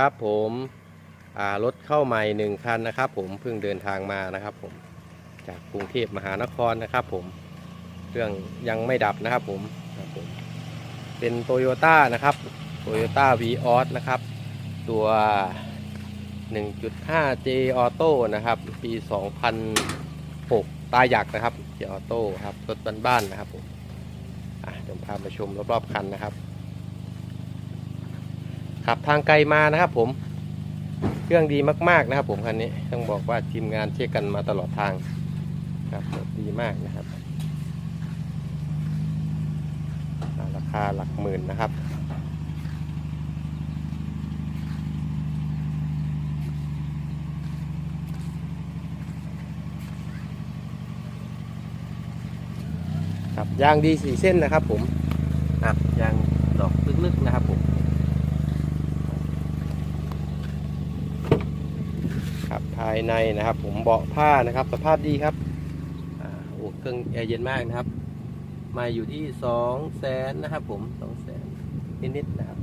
ครับผมรถเข้าใหม่หนึ่งคันนะครับ ผมเพิ่งเดินทางมานะครับผมจากกรุงเทพมหานครนะครับผมเครื่องยังไม่ดับนะครับผมครับผมเป็นโตโยต้านะครับโตโยต้าวีออสนะครับ ตัว 1.5J Auto นะครับ ปี 2006 ตายักนะครับ J Auto ครับรถบ้านๆนะครับผมเดี๋ยวพามาชมรอบๆคันนะครับ ขับทางไกลมานะครับผม เครื่องดีมากๆนะครับ ผมคันนี้ต้องบอกว่าทีมงานเช็คกันมาตลอดทางครับดีมากนะครับ ราคาหลักหมื่นนะครับครับยางดีสี่เส้นนะครับผมครับยางดอกลึกๆนะครับผม ครับภายในนะครับ ผมเบาะผ้านะครับ สภาพดีครับอ่าโอ้เครื่องแอร์เย็นมากนะครับ มาอยู่ที่สองแสนนะครับ ผมสองแสนนิดๆนะครับ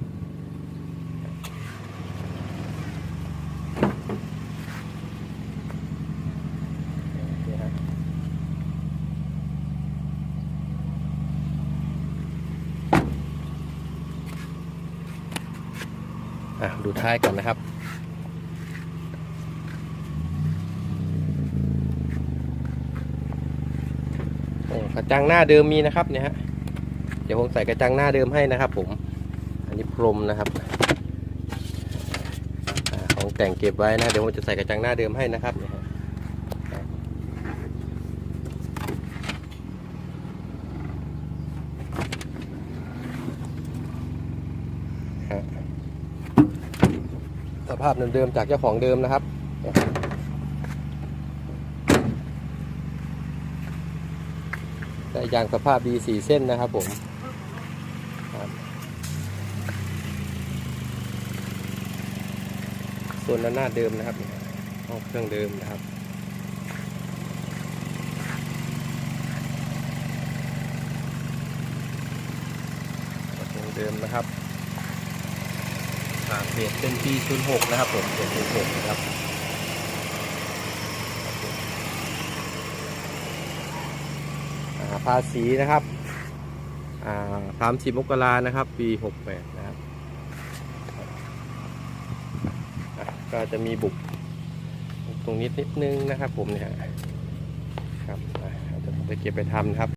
ดูท้ายกันนะครับ กระจังหน้าเดิมมีนะครับเนี่ยฮะเดี๋ยวผมใส่กระจังหน้าเดิมให้นะครับ ผม อันนี้พรมนะครับอของแต่งเก็บไว้นะเดี๋ยวผมจะใส่กระจังหน้าเดิมให้นะครับเนี่ยฮะสภาพเดิมๆจากเจ้าของเดิมนะครับ ได้ยางสภาพดีสี่เส้นนะครับผมส่วนหน้าเดิมนะครับห้องเครื่องเดิมนะครับเครื่องเดิมนะครับอ่าเพจเป็นปี06นะครับผมเป็น06นะครับ อ่า ภาษีนะครับสามสิบมกรานะครับ ปีหกแปดนะครับ ก็จะมีบุกตรงนี้นิดนึงนะครับผมเนี่ยครับอะเดี๋ยวผมจะเก็บไปทำนะครับ